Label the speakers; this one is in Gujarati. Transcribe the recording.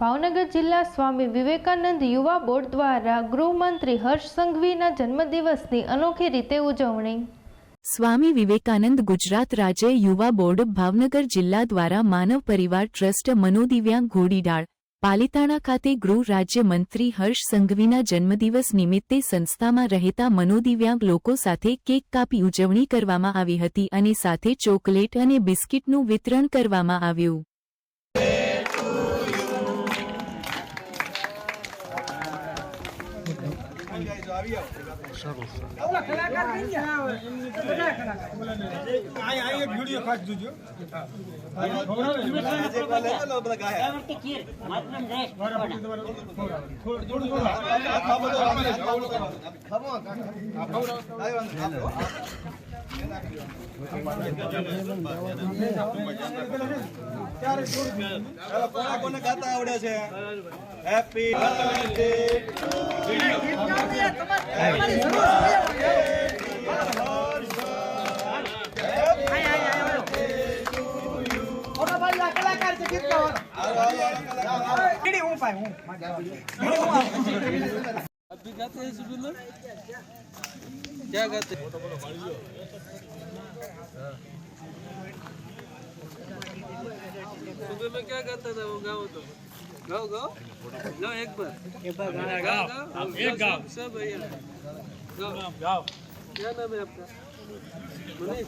Speaker 1: ભાવનગર જિલ્લા સ્વામી વિવેકાનંદ યુવા બોર્ડ દ્વારા ગૃહમંત્રી હર્ષ સંઘવીના જન્મદિવસની અનોખી રીતે ઉજવણી.
Speaker 2: સ્વામી વિવેકાનંદ ગુજરાત રાજ્ય યુવા બોર્ડ ભાવનગર જિલ્લા દ્વારા માનવ પરિવાર ટ્રસ્ટ મનોદિવ્યાંગ ઘોડીડાળ પાલિતાણા ખાતે ગૃહ રાજ્ય મંત્રી હર્ષ સંઘવીના જન્મદિવસ નિમિત્તે સંસ્થામાં રહેતા મનોદિવ્યાંગ લોકો સાથે કેક કાપી ઉજવણી કરવામાં આવી હતી અને સાથે ચોકલેટ અને બિસ્કિટનું વિતરણ કરવામાં આવ્યું.
Speaker 3: કોને કોને ગાતા આવડે છે હેપી બર્થડે
Speaker 4: अभी गाते हैं सुबह लोग क्या गाते हैं सुबह में क्या गाता था वो गाओ तो गाओ गाओ गाओ एक बार एक बार गाना गाओ गाओ एक गाओ सब भैया गाओ गाओ क्या नाम है आपका मनीष